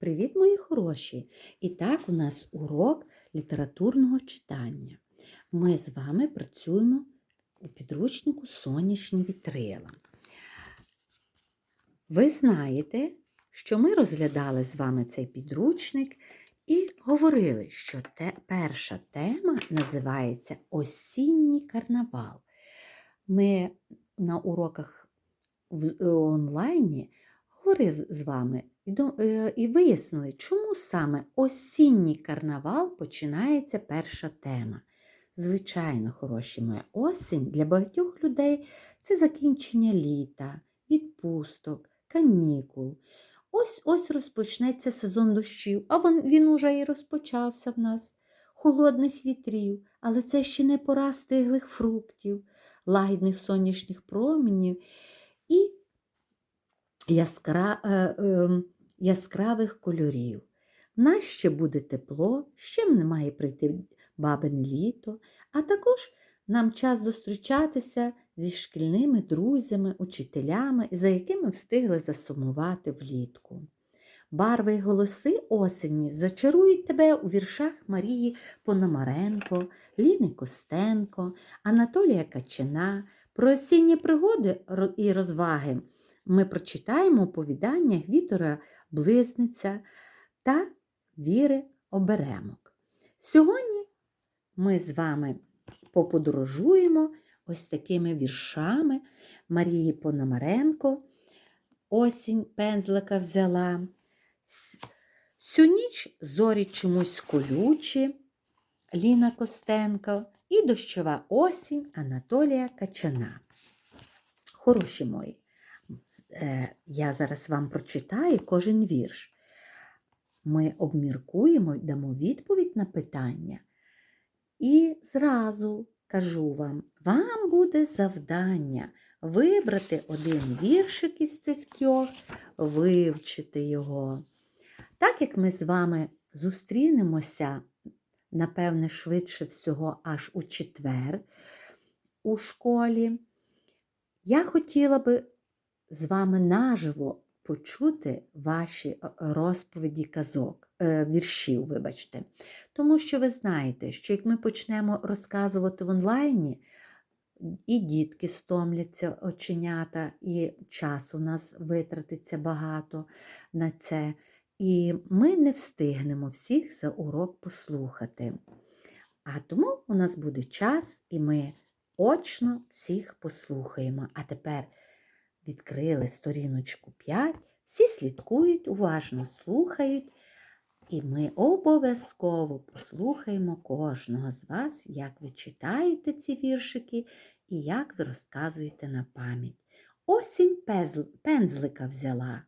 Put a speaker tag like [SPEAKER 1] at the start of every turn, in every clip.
[SPEAKER 1] Привіт, мої хороші! І так у нас урок літературного читання. Ми з вами працюємо у підручнику Сонячні вітрила. Ви знаєте, що ми розглядали з вами цей підручник і говорили, що те, перша тема називається Осінній карнавал. Ми на уроках в е, онлайні говорили з вами е, і вияснили, чому саме осінній карнавал починається перша тема. Звичайно, хороші мої, осінь для багатьох людей це закінчення літа, відпусток, канікул. Ось ось розпочнеться сезон дощів, а він уже і розпочався в нас. Холодних вітрів, але це ще не пора стиглих фруктів, лагідних сонячних промінів і яскра, е, е, яскравих кольорів. Нас ще буде тепло, ще має прийти бабине літо, а також нам час зустрічатися зі шкільними друзями, учителями, за якими встигли засумувати влітку. Барви й голоси осені зачарують тебе у віршах Марії Пономаренко, Ліни Костенко, Анатолія Качина. Про осінні пригоди і розваги ми прочитаємо оповідання Вітора Близниця та Віри Оберемок. Сьогодні ми з вами поподорожуємо ось такими віршами Марії Пономаренко. Осінь пензлика взяла. Всю ніч зорі чомусь колючі Ліна Костенко і дощова осінь Анатолія Качана. Хороші мої, я зараз вам прочитаю кожен вірш. Ми обміркуємо й дамо відповідь на питання. І зразу кажу вам, вам буде завдання вибрати один віршик із цих трьох, вивчити його. Так як ми з вами зустрінемося, напевне, швидше всього, аж у четвер у школі, я хотіла би з вами наживо почути ваші е, розповіді казок, е, віршів, вибачте. Тому що ви знаєте, що як ми почнемо розказувати в онлайні, і дітки стомляться оченята, і час у нас витратиться багато на це. І ми не встигнемо всіх за урок послухати. А тому у нас буде час, і ми очно всіх послухаємо. А тепер відкрили сторіночку 5, всі слідкують, уважно слухають, і ми обов'язково послухаємо кожного з вас, як ви читаєте ці віршики і як ви розказуєте на пам'ять. Осінь пензлика взяла,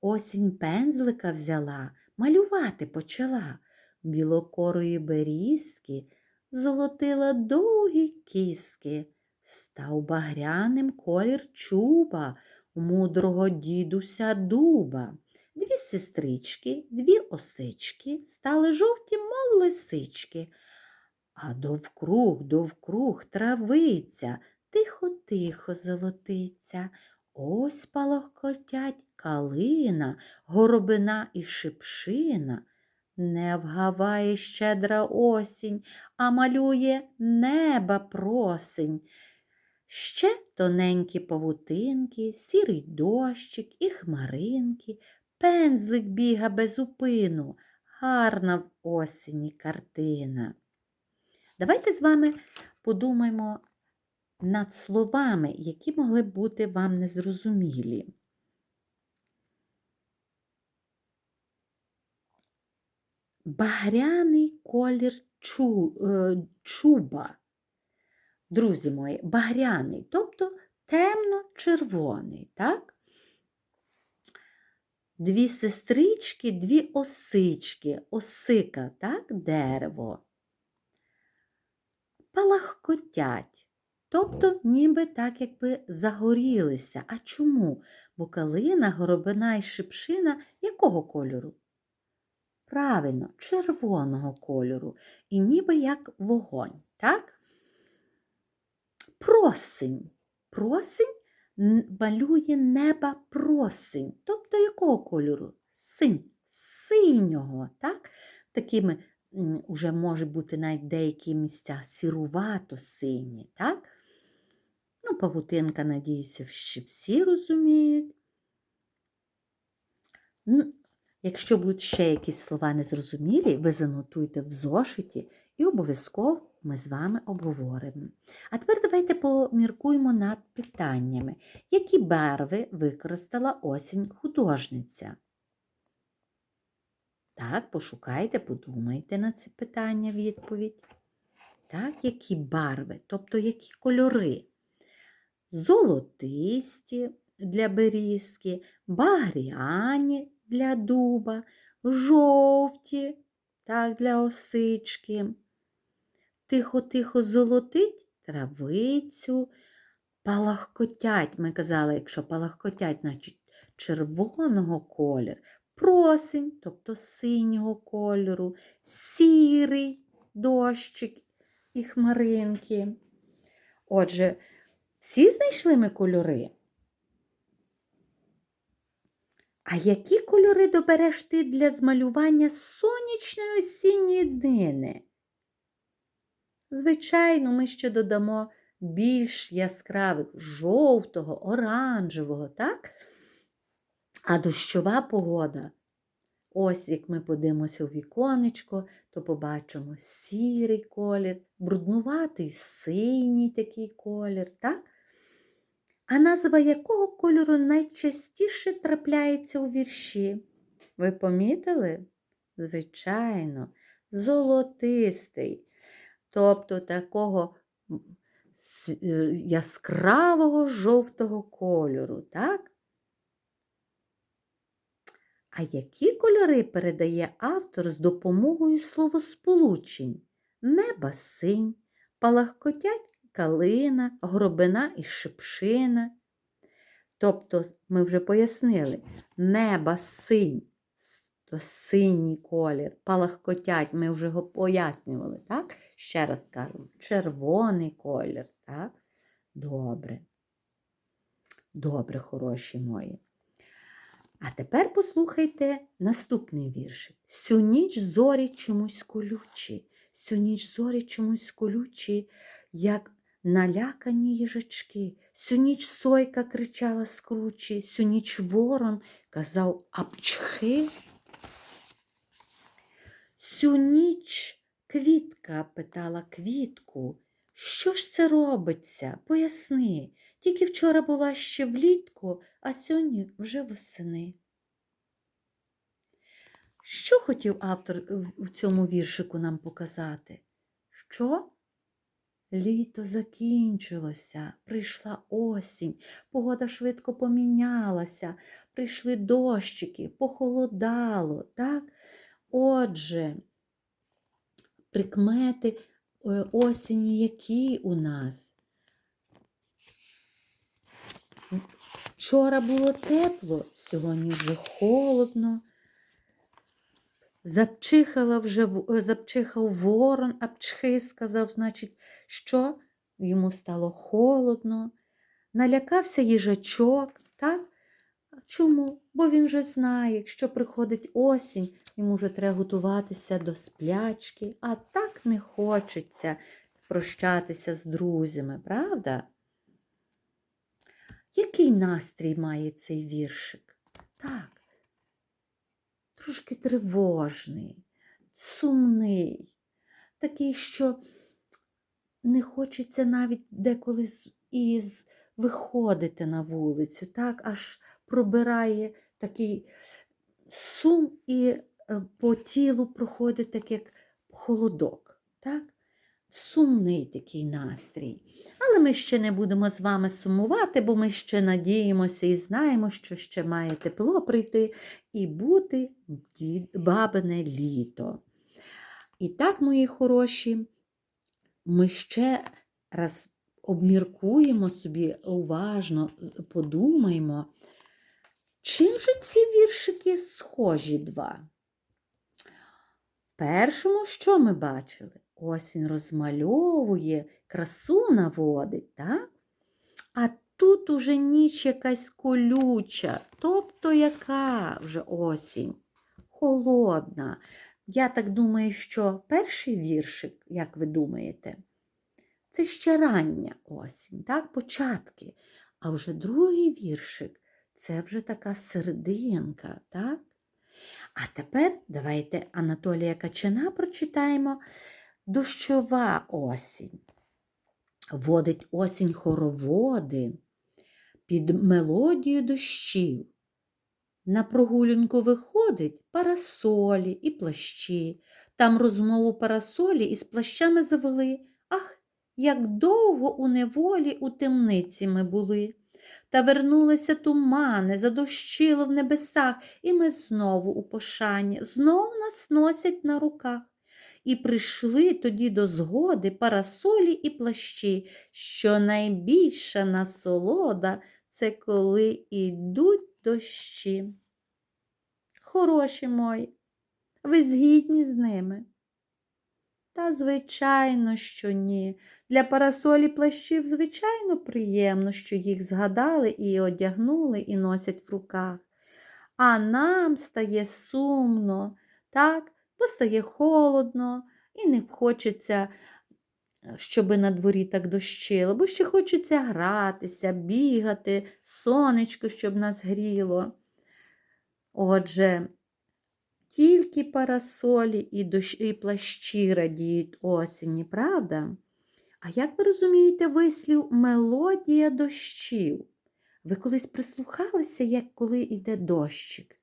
[SPEAKER 1] осінь пензлика взяла, малювати почала. Білокорої берізки золотила довгі кіски, став багряним колір чуба у мудрого дідуся дуба. Дві сестрички, дві осички стали жовті, мов лисички, а довкруг, довкруг травиця, тихо-тихо золотиться. Ось палахкотять калина, горобина і шипшина. Не вгаває щедра осінь, а малює неба просень. Ще тоненькі павутинки, сірий дощик і хмаринки, пензлик біга без упину, гарна в осені картина. Давайте з вами подумаємо над словами, які могли б бути вам незрозумілі. Багряний колір чу, е, чуба. Друзі мої, багряний, тобто темно-червоний, так? Дві сестрички, дві осички, осика, так, дерево. Палахкотять, тобто ніби так, якби загорілися. А чому? Бо калина, горобина і шипшина якого кольору? Правильно, червоного кольору. І ніби як вогонь, так? Просень. Просень малює неба просень. Тобто якого кольору? Синь. Синь синього. так? Такими м, уже може бути навіть деякі місця сірувато сині, так? Ну, павутинка, надіюся, всі розуміють. Ну, Якщо будуть ще якісь слова незрозумілі, ви занотуйте в зошиті і обов'язково ми з вами обговоримо. А тепер давайте поміркуємо над питаннями. Які барви використала осінь художниця? Так, пошукайте, подумайте на це питання відповідь. Так, які барви, тобто які кольори? Золотисті для берізки, багряні для дуба, жовті так, для осички. Тихо-тихо золотить травицю, палахкотять. Ми казали, якщо палахкотять, значить червоного кольору, просень, тобто синього кольору, сірий дощик і хмаринки. Отже, всі знайшли ми кольори? А які кольори добереш ти для змалювання сонячної осінньої днини? Звичайно, ми ще додамо більш яскравих жовтого, оранжевого, так? А дощова погода. Ось як ми подивимося у віконечко, то побачимо сірий колір, бруднуватий синій такий колір, так? А назва якого кольору найчастіше трапляється у вірші? Ви помітили? Звичайно, золотистий, тобто такого яскравого жовтого кольору, так? А які кольори передає автор з допомогою словосполучень? Неба синь, палахкотять калина, гробина і шипшина. Тобто, ми вже пояснили, неба синь, то синій колір, палахкотять, ми вже його пояснювали, так? Ще раз кажемо, червоний колір, так? Добре. Добре, хороші мої. А тепер послухайте наступний віршик. Сю ніч зорі чомусь колючі, сю ніч зорі чомусь колючі, як налякані їжачки. Сю ніч сойка кричала з кручі, сю ніч ворон казав апчхи. Сю ніч квітка питала квітку. Що ж це робиться? Поясни. Тільки вчора була ще влітку, а сьогодні вже восени. Що хотів автор у цьому віршику нам показати? Що? Літо закінчилося, прийшла осінь, погода швидко помінялася, прийшли дощики, похолодало, так? Отже, прикмети е, осені які у нас? Вчора було тепло, сьогодні вже холодно. Запчихала вже, е, запчихав ворон, а пчхи сказав, значить, що йому стало холодно, налякався їжачок, так? Чому? Бо він вже знає, якщо приходить осінь, йому вже треба готуватися до сплячки, а так не хочеться прощатися з друзями, правда? Який настрій має цей віршик? Так, трошки тривожний, сумний, такий, що не хочеться навіть деколи із виходити на вулицю, так, аж пробирає такий сум і по тілу проходить так, як холодок. так? Сумний такий настрій. Але ми ще не будемо з вами сумувати, бо ми ще надіємося і знаємо, що ще має тепло прийти і бути бабине літо. І так, мої хороші, ми ще раз обміркуємо собі уважно, подумаємо, чим же ці віршики схожі два? Першому, що ми бачили? Осінь розмальовує, красу наводить, так? а тут уже ніч якась колюча, тобто яка вже осінь? холодна. Я так думаю, що перший віршик, як ви думаєте, це ще рання осінь, так, початки. А вже другий віршик це вже така серединка, так? А тепер давайте Анатолія Качана прочитаємо Дощова осінь. Водить осінь хороводи під мелодію дощів. На прогулянку виходить парасолі і плащі. Там розмову парасолі із плащами завели. Ах, як довго у неволі у темниці ми були. Та вернулися тумани, задощило в небесах, і ми знову у пошані, знов нас носять на руках. І прийшли тоді до згоди парасолі і плащі, що найбільша насолода це коли ідуть дощі. Хороші мої, ви згідні з ними? Та, звичайно, що ні. Для парасолі плащів, звичайно, приємно, що їх згадали і одягнули і носять в руках. А нам стає сумно, так, бо стає холодно і не хочеться, щоби на дворі так дощило, бо ще хочеться гратися, бігати, сонечко, щоб нас гріло. Отже, тільки парасолі і, дощ, і плащі радіють осені, правда? А як ви розумієте вислів мелодія дощів? Ви колись прислухалися, як коли йде дощик?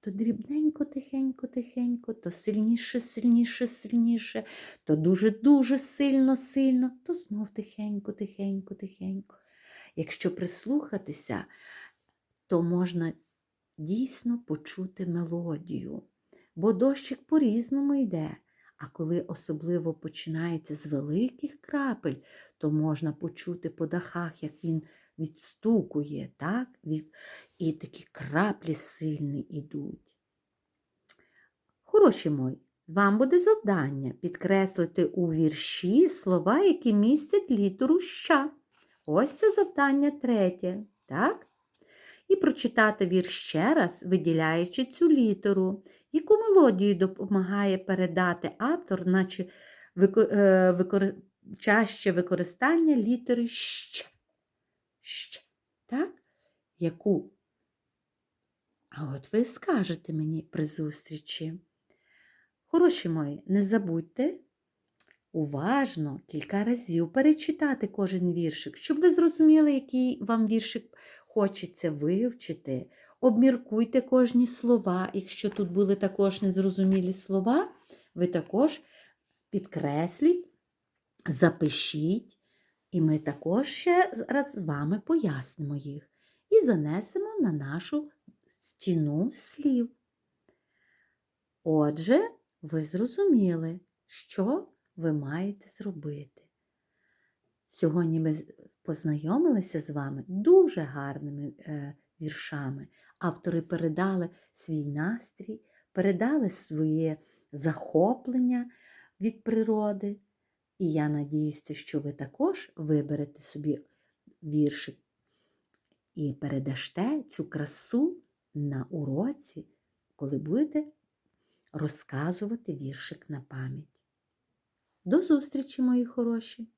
[SPEAKER 1] То дрібненько, тихенько, тихенько, то сильніше, сильніше, сильніше, то дуже-дуже сильно, сильно, то знов тихенько, тихенько, тихенько. Якщо прислухатися, то можна дійсно почути мелодію, бо дощик по-різному йде. А коли особливо починається з великих крапель, то можна почути по дахах, як він відстукує, так? і такі краплі сильні йдуть. Хороші мої, вам буде завдання підкреслити у вірші слова, які містять літеру ща. Ось це завдання третє. так? І прочитати вірш ще раз, виділяючи цю літеру, яку мелодію допомагає передати автор, наче викор... чаще використання літери щ. Щ. Так? Яку? А от ви скажете мені при зустрічі. Хороші мої, не забудьте уважно кілька разів перечитати кожен віршик, щоб ви зрозуміли, який вам віршик хочеться вивчити. Обміркуйте кожні слова. Якщо тут були також незрозумілі слова, ви також підкресліть, запишіть, і ми також ще раз з вами пояснимо їх і занесемо на нашу стіну слів. Отже, ви зрозуміли, що ви маєте зробити. Сьогодні ми познайомилися з вами дуже гарними е, віршами. Автори передали свій настрій, передали своє захоплення від природи. І я надіюся, що ви також виберете собі віршик і передаште цю красу на уроці, коли будете розказувати віршик на пам'ять. До зустрічі, мої хороші!